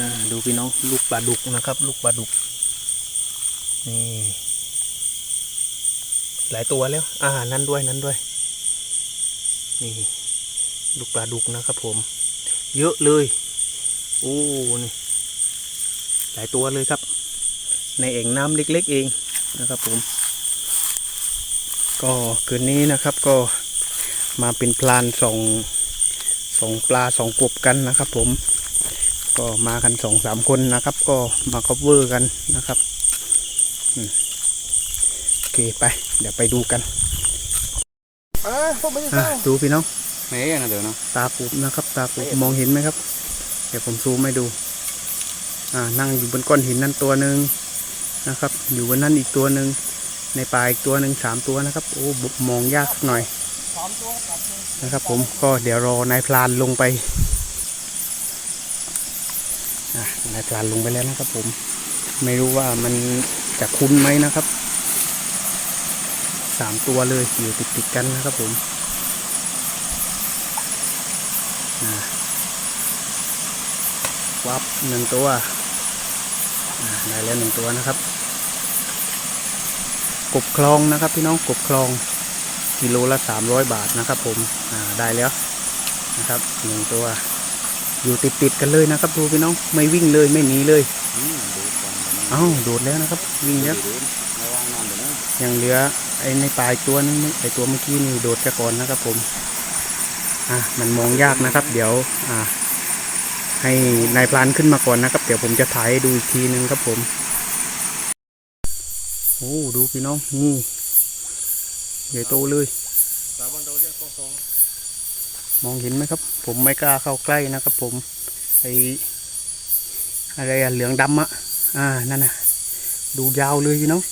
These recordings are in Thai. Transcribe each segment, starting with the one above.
นะดูพี่น้องลูกปลาดุกนะครับ ลูกปลาดุก นี่ หลายตัวแล้วอ่านั่นด้วยนั่นด้วย นี่ ลูกปลาดุกนะครับ ผม เยอะเลย โอ้นี่หลายตัวเลยครับ ในเอ่งน้ำเล็ก ๆ เองนะครับ ผม ก็คืนนี้นะครับก็มาเป็นพลานส่องส่องปลาส่องกบกันนะครับ ผม ก็มากันสองสามคนนะครับ ก็มาคบเวอร์กันนะครับอืมโอเคไป เดี๋ยวไปดูกันเอ้ยพวกไม่อะใช่ดูพี่น้องไม่ยังนะเดี๋ยวนะตาปุบนะครับ ตาปุบมองเห็นไหมครับ เดี๋ยวผมซูมให้ดู อ่านั่งอยู่บนก้อนหินนั่นตัวหนึ่งนะครับ อยู่บนนั่นอีกตัวหนึ่งในป่าอีกตัวหนึ่งสามตัวนะครับ โอ้บุมองยากหน่อยสามตัวกลับเลยนะครับ ผมก็เดี๋ยวรอนายพลานลงไป อะนายพลงไปแล้วนะครับ ผม ไม่รู้ว่ามันจะคุ้นไหมนะครับสามตัวเลยอยู่ติดติดๆกันนะครับผมวับหนึ่งตัวได้แล้วหนึ่งตัวนะครับ กบคลองนะครับพี่น้องกบคลองกิโลละสามร้อยบาทนะครับ ผมได้แล้วนะครับหนึ่งตัว อยู่ติดติดๆกันเลยนะครับดูพี่น้องไม่วิ่งเลยไม่หนีเลยอืมดูก่อนเดี๋ยวนะเอ้าโดดแล้วนะครับ วิ่งแล้วดูระวังน้ำเดี๋ยวนะยังเหลือไอ้ในปลายตัวนึงไอ้ตัวเมื่อกี้นี่โดดแค่ก่อนนะครับ ผมอะมันมองยากนะครับ เดี๋ยวอ่าให้นายพลานขึ้นมาก่อนนะครับ เดี๋ยวผมจะถ่ายให้ดูอีกทีนึงครับผมโอ้ดูพี่น้องนี่ใหญ่โตเลย มองเห็นไหมครับ ผมไม่กล้าเข้าใกล้นะครับ ผมไออะไรอะเหลืองดำอะอ่านั่นนะดูยาวเลยพี่น้อง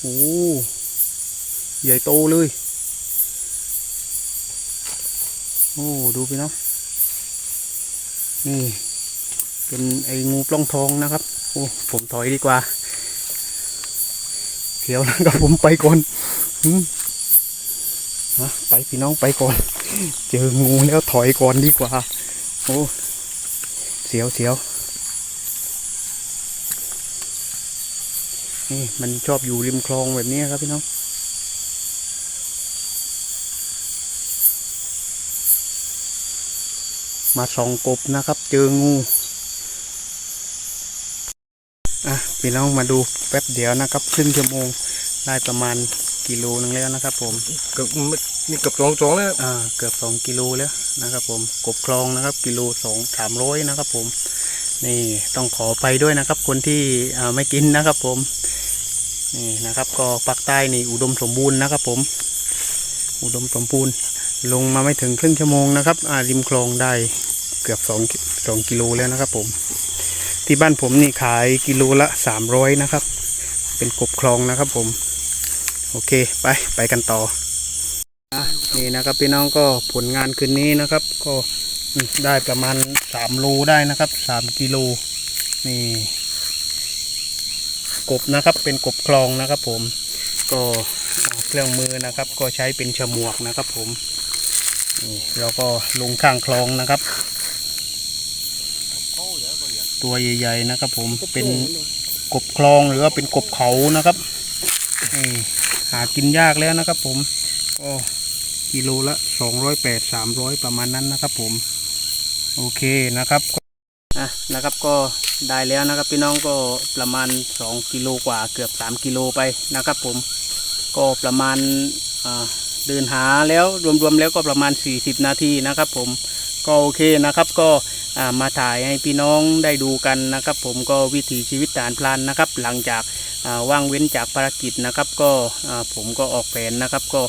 โอ้ใหญ่โตเลยโอ้ดูพี่น้องนี่ เป็นไอ้งูปล้องทองนะครับโอ้ผมถอยดีกว่าเดี๋ยวนะครับผมไปก่อนอืมนะไปพี่น้องไปก่อน เจองูแล้วถอยก่อนดีกว่า โอ้เสียวเสียวนี่มันชอบอยู่ริมคลองแบบนี้ครับพี่น้องมาส่องกบนะครับ เจองูอะพี่น้องมาดูแป๊บเดียวนะครับครึ่งชั่วโมงได้ประมาณกิโลนึงแล้วนะครับผมกือบ นี่เกือบสองสองแล้วอ่าเกือบสองกิโลแล้วนะครับ ผมกบคลองนะครับ กิโลสองสามร้อยนะครับ ผม นี่ต้องขอไปด้วยนะครับ คนที่อ่าไม่กินนะครับ ผมนี่นะครับ ก็ภาคใต้นี่อุดมสมบูรณ์นะครับ ผม อุดมสมบูรณ์ ลงมาไม่ถึงครึ่งชั่วโมงนะครับอ่าริมคลองได้เกือบสองสองกิโลแล้วนะครับ ผม ที่บ้านผมนี่ขายกิโลละสามร้อยนะครับ เป็นกบคลองนะครับ ผม โอเค ไปไปกันต่อ นี่นะครับพี่น้องก็ผลงานคืนนี้นะครับ ก็ได้ประมาณสามโลได้นะครับสามกิโลนี่กบนะครับเป็นกบคลองนะครับ ผมก็เครื่องมือนะครับ ก็ใช้เป็นฉมวกนะครับ ผมนี่แล้วก็ลงข้างคลองนะครับ ตัวใหญ่ๆนะครับ ผมเป็นกบคลองหรือว่าเป็นกบเขานะครับนี่หากินยากแล้วนะครับ ผมก็ กิโลละสองร้อยแปดสามร้อยประมาณนั้นนะครับ ผมโอเคนะครับอะนะครับก็ได้แล้วนะครับพี่น้องก็ประมาณสองกิโลกว่าเกือบสามกิโลไปนะครับ ผมก็ประมาณเดินหาแล้วรวมๆแล้วก็ประมาณ 40 นาทีนะครับ ผมก็โอเคนะครับก็ มาถ่ายให้พี่น้องได้ดูกันนะครับ ผมก็วิถีชีวิตฐานพลานนะครับ หลังจากาว่างเว้นจากภารกิจนะครับ ก็ผมก็ออกแผนนะครับ ก็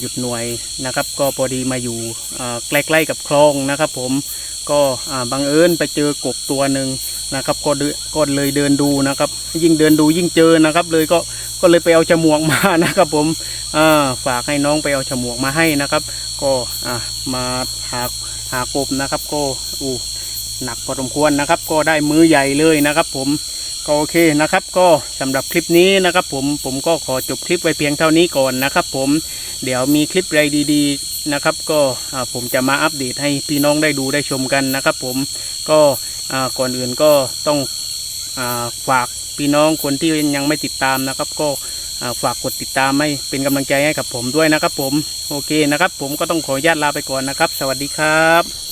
หยุดหน่วยนะครับ ก็พอดีมาอยู่ใกล้ๆกับคลองนะครับ ผมก็บังเอิญไปเจอกบตัวหนึ่งนะครับก็เดินก็เลยเดินดูนะครับ ยิ่งเดินดูยิ่งเจอนะครับ เลยก็ก็เลยไปเอาฉมวกมานะครับ ผมฝากให้น้องไปเอาฉมวกมาให้นะครับ ก็มาหาหากบนะครับ ก็อู้ หนักพอสมควรนะครับ ก็ได้มือใหญ่เลยนะครับผมก็โอเคนะครับก็สำหรับคลิปนี้นะครับผมผมก็ขอจบคลิปไว้เพียงเท่านี้ก่อนนะครับผมเดี๋ยวมีคลิปอะไรดีๆนะครับ ก็ผมจะมาอัปเดตให้พี่น้องได้ดูได้ชมกันนะครับผมก็ก่อนอื่นก็ต้องอฝากพี่น้องคนที่ยังไม่ติดตามนะครับ ก็ฝากกดติดตามให้เป็นกำลังใจให้กับผมด้วยนะครับผมโอเคนะครับ ผมก็ต้องขออนุญาตลาไปก่อนนะครับ สวัสดีครับ